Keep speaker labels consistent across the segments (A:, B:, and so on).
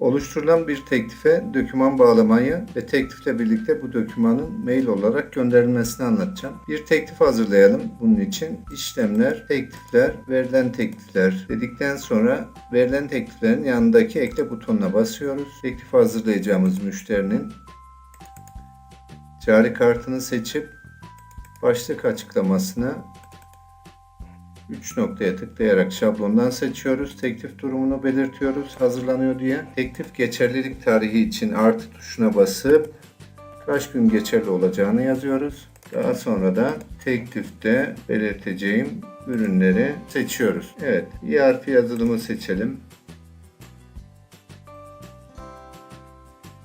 A: Oluşturulan bir teklife doküman bağlamayı ve teklifle birlikte bu dokümanın mail olarak gönderilmesini anlatacağım. Bir teklif hazırlayalım bunun için. işlemler, teklifler, verilen teklifler dedikten sonra verilen tekliflerin yanındaki ekle butonuna basıyoruz. Teklif hazırlayacağımız müşterinin cari kartını seçip başlık açıklamasını 3 noktaya tıklayarak şablondan seçiyoruz. Teklif durumunu belirtiyoruz. Hazırlanıyor diye. Teklif geçerlilik tarihi için artı tuşuna basıp kaç gün geçerli olacağını yazıyoruz. Daha sonra da teklifte belirteceğim ürünleri seçiyoruz. Evet, ERP yazılımı seçelim.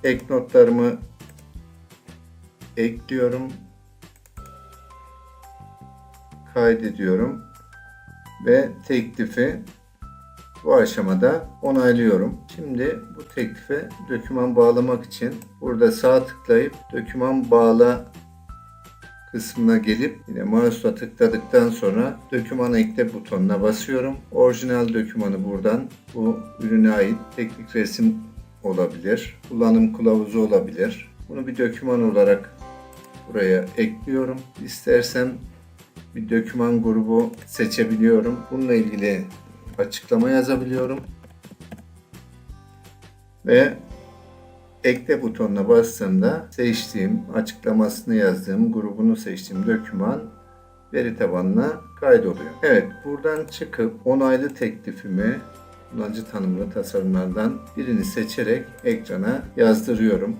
A: Ek notlarımı ekliyorum. Kaydediyorum ve teklifi bu aşamada onaylıyorum. Şimdi bu teklife doküman bağlamak için burada sağ tıklayıp doküman bağla kısmına gelip yine mouse'la tıkladıktan sonra doküman ekle butonuna basıyorum. Orijinal dokümanı buradan bu ürüne ait teknik resim olabilir. Kullanım kılavuzu olabilir. Bunu bir doküman olarak buraya ekliyorum. İstersem bir doküman grubu seçebiliyorum. Bununla ilgili açıklama yazabiliyorum. Ve ekle butonuna bastığımda seçtiğim, açıklamasını yazdığım, grubunu seçtiğim doküman veri tabanına kaydoluyor. Evet, buradan çıkıp onaylı teklifimi kullanıcı tanımlı tasarımlardan birini seçerek ekrana yazdırıyorum.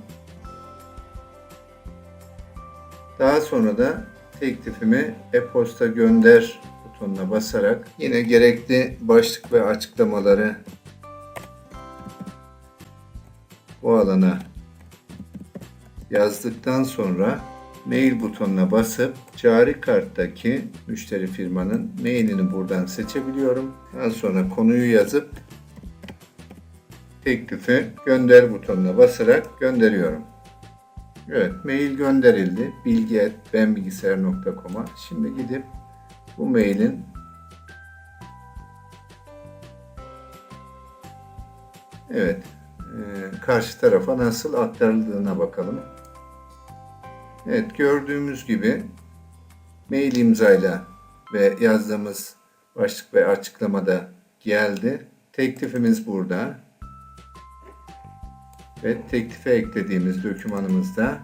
A: Daha sonra da teklifimi e-posta gönder butonuna basarak yine gerekli başlık ve açıklamaları bu alana yazdıktan sonra mail butonuna basıp cari karttaki müşteri firmanın mailini buradan seçebiliyorum. Daha sonra konuyu yazıp teklifi gönder butonuna basarak gönderiyorum. Evet, mail gönderildi. Bilgi. Şimdi gidip bu mailin Evet, e, karşı tarafa nasıl aktarıldığına bakalım. Evet, gördüğümüz gibi mail imzayla ve yazdığımız başlık ve açıklamada geldi. Teklifimiz burada ve teklife eklediğimiz dokümanımız da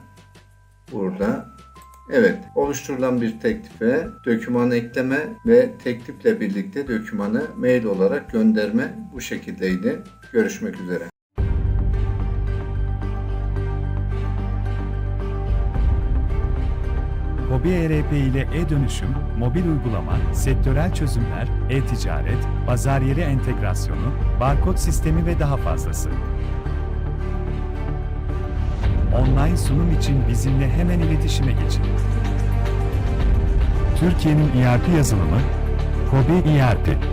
A: burada. Evet, oluşturulan bir teklife doküman ekleme ve teklifle birlikte dokümanı mail olarak gönderme bu şekildeydi. Görüşmek üzere.
B: Hobi ERP ile e-dönüşüm, mobil uygulama, sektörel çözümler, e-ticaret, pazar yeri entegrasyonu, barkod sistemi ve daha fazlası. Online sunum için bizimle hemen iletişime geçin. Türkiye'nin ERP yazılımı, Hobi ERP.